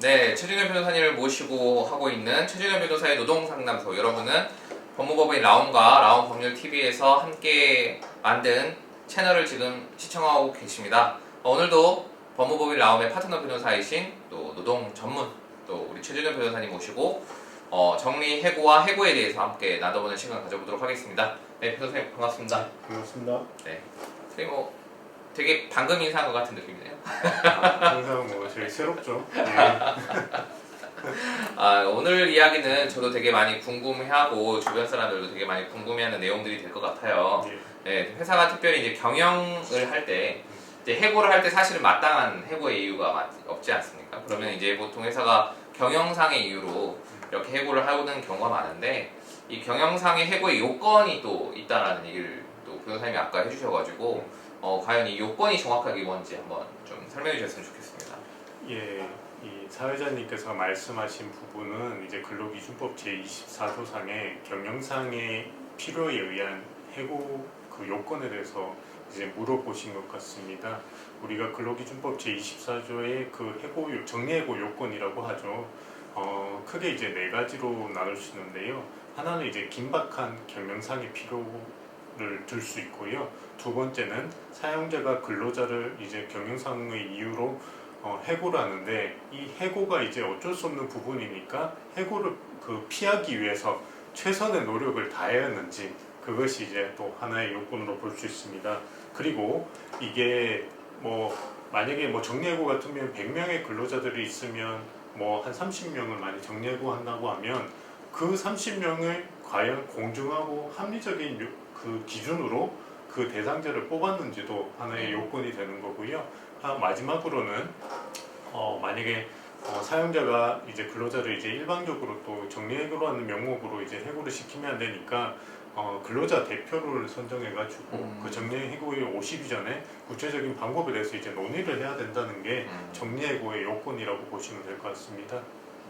네, 최준현 변호사님을 모시고 하고 있는 최준현 변호사의 노동 상담소. 여러분은 법무법인 라온과 라온 법률 TV에서 함께 만든 채널을 지금 시청하고 계십니다. 어, 오늘도 법무법인 라온의 파트너 변호사이신 또 노동 전문 또 우리 최준현 변호사님 모시고 어, 정리 해고와 해고에 대해서 함께 나눠보는 시간 가져보도록 하겠습니다. 네, 변호사님 반갑습니다. 반갑습니다. 선생님 뭐 되게 방금 인사한 것 같은 느낌이네요. 항상 뭐 제일 새롭죠. 네. 아, 오늘 이야기는 저도 되게 많이 궁금해하고 주변 사람들도 되게 많이 궁금해하는 내용들이 될 것 같아요. 예. 네, 회사가 특별히 이제 경영을 할 때 이제 해고를 할 때 사실은 마땅한 해고의 이유가 맞- 없지 않습니까? 그러면 이제 보통 회사가 경영상의 이유로 이렇게 해고를 하는 경우가 많은데 이 경영상의 해고의 요건이 또 있다라는 얘기를 또 변호사님이 아까 해주셔가지고 어, 과연 이 요건이 정확하게 뭔지 한번 좀 설명해 주셨으면 좋겠습니다. 예, 이 사회자님께서 말씀하신 부분은 이제 근로기준법 제24조상의 경영상의 필요에 의한 해고 그 요건에 대해서 이제 물어보신 것 같습니다. 우리가 근로기준법 제24조의 그 해고 요- 정리해고 요건이라고 하죠. 어, 크게 이제 네 가지로 나눌 수 있는데요. 하나는 이제 긴박한 경영상의 필요 를 들 수 있고요. 두 번째는 사용자가 근로자를 이제 경영상의 이유로 어, 해고를 하는데 이 해고가 이제 어쩔 수 없는 부분이니까 해고를 그 피하기 위해서 최선의 노력을 다했는지 그것이 이제 또 하나의 요건으로 볼 수 있습니다. 그리고 이게 뭐 만약에 뭐 정리해고 같으면 100명의 근로자들이 있으면 뭐 한 30명을 많이 정리해고 한다고 하면 그 30명을 과연 공정하고 합리적인 요- 그 기준으로 그 대상자를 뽑았는지도 하나의 요건이 되는 거고요. 아, 마지막으로는 어, 만약에 어, 사용자가 이제 근로자를 이제 일방적으로 또 정리해고로 하는 명목으로 이제 해고를 시키면 안 되니까 어, 근로자 대표를 선정해가지고 음. 그 정리해고에 오시기 전에 구체적인 방법에 대해서 이제 논의를 해야 된다는 게 음. 정리해고의 요건이라고 보시면 될 것 같습니다.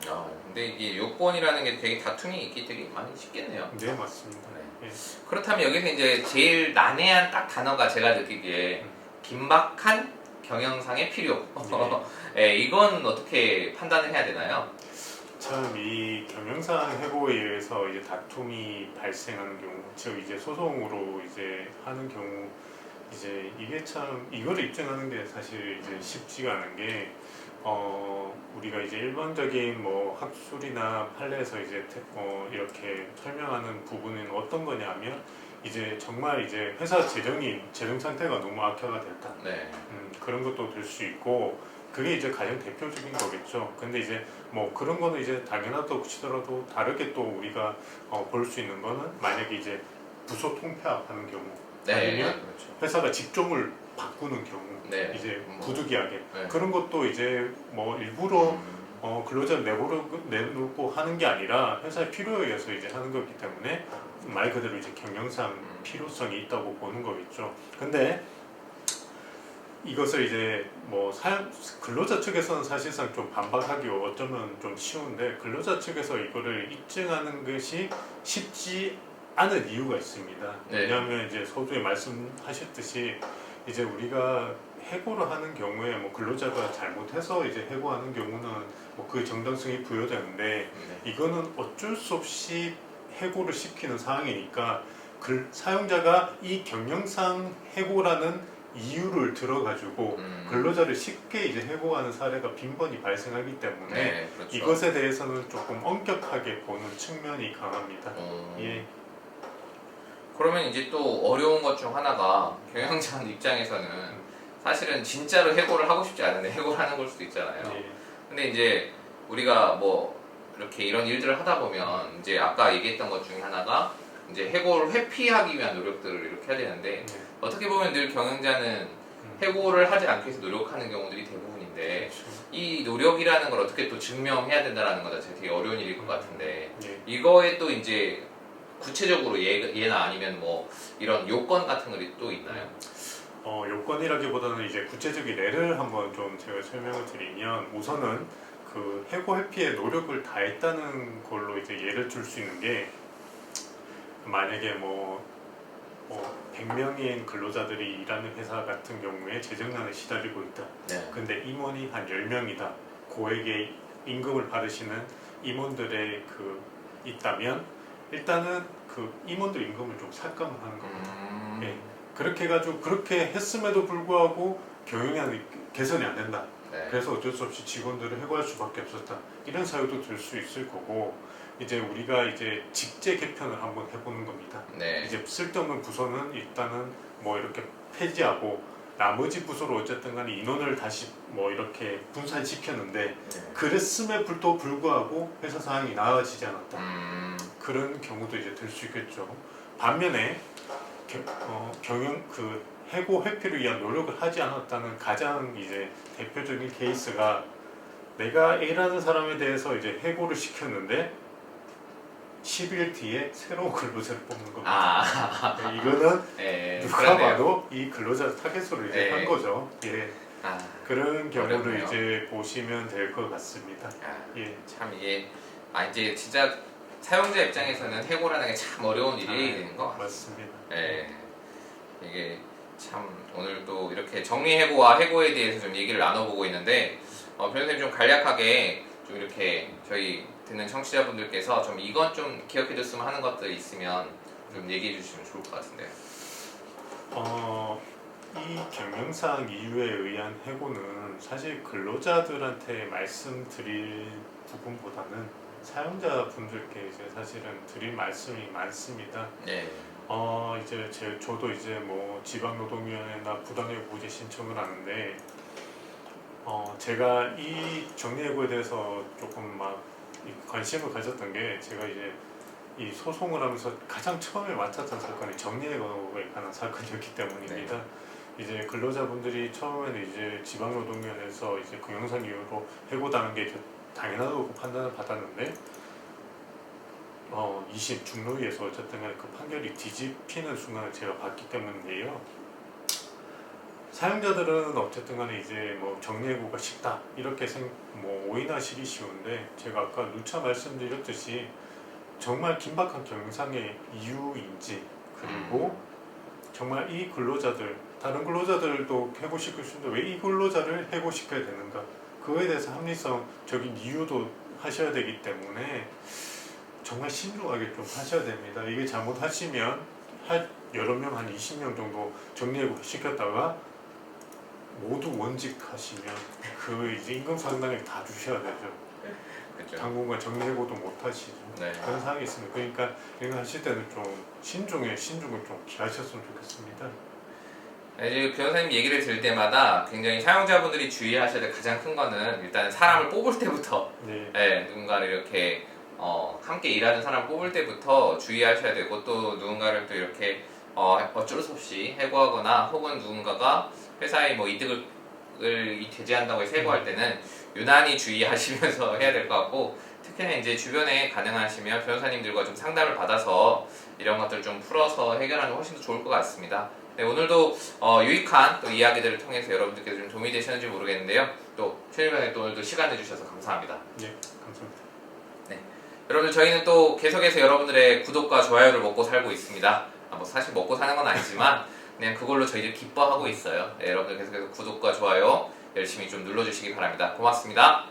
아, 근데 이게 요건이라는 게 되게 다툼이 있기 되게 많이 쉽겠네요. 네 맞습니다. 네. 예. 그렇다면 여기서 이제 제일 난해한 딱 단어가 제가 느끼기에 음. 긴박한 경영상의 필요. 네. 예, 이건 어떻게 판단을 해야 되나요? 참 이 경영상 해고에 의해서 이제 다툼이 발생하는 경우, 즉 이제 소송으로 이제 하는 경우, 이제 이게 참 이거를 입증하는 게 사실 이제 쉽지가 않은 게, 어 우리가 이제 일반적인 뭐 학술이나 판례에서 이제 태- 어 이렇게 설명하는 부분은 어떤 거냐면 이제 정말 이제 회사 재정이 재정 상태가 너무 악화가 됐다. 네. 음, 그런 것도 될 수 있고 그게 이제 가장 대표적인 거겠죠. 근데 이제 뭐 그런 거는 이제 당연하다고 치더라도 다르게 또 우리가 어, 볼 수 있는 거는 만약에 이제 부서 통폐합하는 경우 네. 아니면 그렇죠. 회사가 직종을 바꾸는 경우 네. 이제 뭐, 부득이하게 네. 그런 것도 이제 뭐 일부러 음, 어, 근로자를 내버려 내놓고 하는 게 아니라 회사의 필요에 의해서 이제 하는 거기 때문에 말 그대로 이제 경영상 필요성이 있다고 보는 거겠죠. 근데 이것을 이제 뭐 사용 근로자 측에서는 사실상 좀 반박하기 어쩌면 좀 쉬운데 근로자 측에서 이거를 입증하는 것이 쉽지 않은 이유가 있습니다. 네. 왜냐하면 이제 서두에 말씀하셨듯이 이제 우리가 해고를 하는 경우에 뭐 근로자가 잘못해서 이제 해고하는 경우는 뭐 그 정당성이 부여되는데 네. 이거는 어쩔 수 없이 해고를 시키는 상황이니까 글, 사용자가 이 경영상 해고라는 이유를 들어가지고 음, 근로자를 쉽게 이제 해고하는 사례가 빈번히 발생하기 때문에 네, 그렇죠. 이것에 대해서는 조금 엄격하게 보는 측면이 강합니다. 음, 예, 그러면 이제 또 어려운 것 중 하나가 경영자 입장에서는 사실은 진짜로 해고를 하고 싶지 않은데 해고를 하는 걸 수도 있잖아요. 예, 근데 이제 우리가 뭐 이렇게 이런 일들을 하다 보면 이제 아까 얘기했던 것 중에 하나가 이제 해고를 회피하기 위한 노력들을 이렇게 해야 되는데 예. 어떻게 보면 늘 경영자는 음. 해고를 하지 않기 위해서 노력하는 경우들이 대부분인데 그렇죠. 이 노력이라는 걸 어떻게 또 증명해야 된다라는 건 자체 되게 어려운 일일 것 같은데 예. 이거에 또 이제 구체적으로 얘, 얘나 아니면 뭐 이런 요건 같은 것이 또 있나요? 어, 요건이라기보다는 이제 구체적인 예를 한번 좀 제가 설명을 드리면 우선은 그 해고 회피에 노력을 다했다는 걸로 이제 예를 들수 있는 게 만약에 뭐, 뭐 100명인 근로자들이 일하는 회사 같은 경우에 재정난에 시달리고 있다. 네. 근데 임원이 한 10명이다. 고액의 임금을 받으시는 임원들의 그 있다면 일단은 그 임원들 임금을 좀 삭감을 하는 겁니다. 음. 예. 그렇게 해가지고 그렇게 했음에도 불구하고 경영이 개선이 안 된다. 네. 그래서 어쩔 수 없이 직원들을 해고할 수밖에 없었다. 이런 사유도 들 수 있을 거고 이제 우리가 이제 직제 개편을 한번 해보는 겁니다. 네. 이제 쓸데없는 부서는 일단은 뭐 이렇게 폐지하고 나머지 부서로 어쨌든 간에 인원을 다시 뭐 이렇게 분산시켰는데 네. 그랬음에도 불구하고 회사 상황이 나아지지 않았다. 음. 그런 경우도 이제 될 수 있겠죠. 반면에 겨- 어, 경영 그 해고 회피를 위한 노력을 하지 않았다는 가장 이제 대표적인 케이스가 내가 A라는 사람에 대해서 이제 해고를 시켰는데 10일 뒤에 새로운 근로자를 뽑는 겁니다. 아. 네, 이거는 네. 누가 그러네요. 봐도 이 근로자 타겟으로 이제 네. 한 거죠. 예, 아. 그런 경우를 어렵네요. 이제 보시면 될 것 같습니다. 아. 예, 참 이게 아 이제 진짜 사용자 입장에서는 해고라는 게 참 어려운 일이 되는 거 같아요. 맞습니다. 네. 이게 참 오늘도 이렇게 정리해고와 해고에 대해서 좀 얘기를 나눠보고 있는데 어, 변호사님 좀 간략하게 좀 이렇게 저희 듣는 청취자분들께서 좀 이건 좀 기억해줬으면 하는 것들 있으면 좀 얘기해 주시면 좋을 것 같은데요. 어, 이 경영상 이유에 의한 해고는 사실 근로자들한테 말씀드릴 부분보다는 사용자분들께 이제 사실은 드릴 말씀이 많습니다. 네. 어 이제 제 저도 이제 뭐 지방노동위원회나 부당해고제 신청을 하는데 어 제가 이 정리해고에 대해서 조금 막이 관심을 가졌던 게 제가 이제 이 소송을 하면서 가장 처음에 맡았던 사건이 정리해고에 관한 사건이었기 때문입니다. 이제 근로자분들이 처음에는 이제 지방노동위원회에서 이제 경영상 이유로 해고당한 게 당연하다고 판단을 받았는데 어, 2심 중노위에서 어쨌든 간에 그 판결이 뒤집히는 순간을 제가 봤기 때문인데요. 사용자들은 어쨌든 간에 이제 뭐 정리해고가 쉽다 이렇게 생, 뭐 오인하시기 쉬운데 제가 아까 누차 말씀드렸듯이 정말 긴박한 경상의 이유인지 그리고 정말 이 근로자들 다른 근로자들도 해고시킬 수 있는데 왜 이 근로자를 해고시켜야 되는가 그거에 대해서 합리성적인 이유도 하셔야 되기 때문에 정말 신중하게 좀 하셔야 됩니다. 이게 잘못하시면 한 여러 명 한 20명 정도 정리해고 시켰다가 모두 원직하시면 그 이제 임금 상당히 다 주셔야 되죠. 그렇죠. 당분간 정리해고도 못 하시죠. 네. 그런 상황이 있습니다. 그러니까 이거 하실 때는 좀 신중에 신중을 좀 기하셨으면 좋겠습니다. 이제 변호사님 얘기를 들을 때마다 굉장히 사용자분들이 주의하셔야 될 가장 큰 거는 일단 사람을 뽑을 때부터 네, 네, 누군가를 이렇게 어, 함께 일하는 사람 뽑을 때부터 주의하셔야 되고 또 누군가를 또 이렇게 어, 어쩔 수 없이 해고하거나 혹은 누군가가 회사에 뭐 이득을 이 제재한다고 해서 해고할 때는 유난히 주의하시면서 해야 될 것 같고 특히나 이제 주변에 가능하시면 변호사님들과 좀 상담을 받아서 이런 것들 좀 풀어서 해결하는 게 훨씬 더 좋을 것 같습니다. 네, 오늘도 어, 유익한 또 이야기들을 통해서 여러분들께서 좀 도움이 되셨는지 모르겠는데요. 또 최일변에 또 오늘도 시간 내주셔서 감사합니다. 네, 감사합니다. 여러분들 저희는 또 계속해서 여러분들의 구독과 좋아요를 먹고 살고 있습니다. 아, 뭐 사실 먹고 사는 건 아니지만 그냥 그걸로 저희들 기뻐하고 있어요. 네, 여러분들 계속해서 구독과 좋아요 열심히 좀 눌러주시기 바랍니다. 고맙습니다.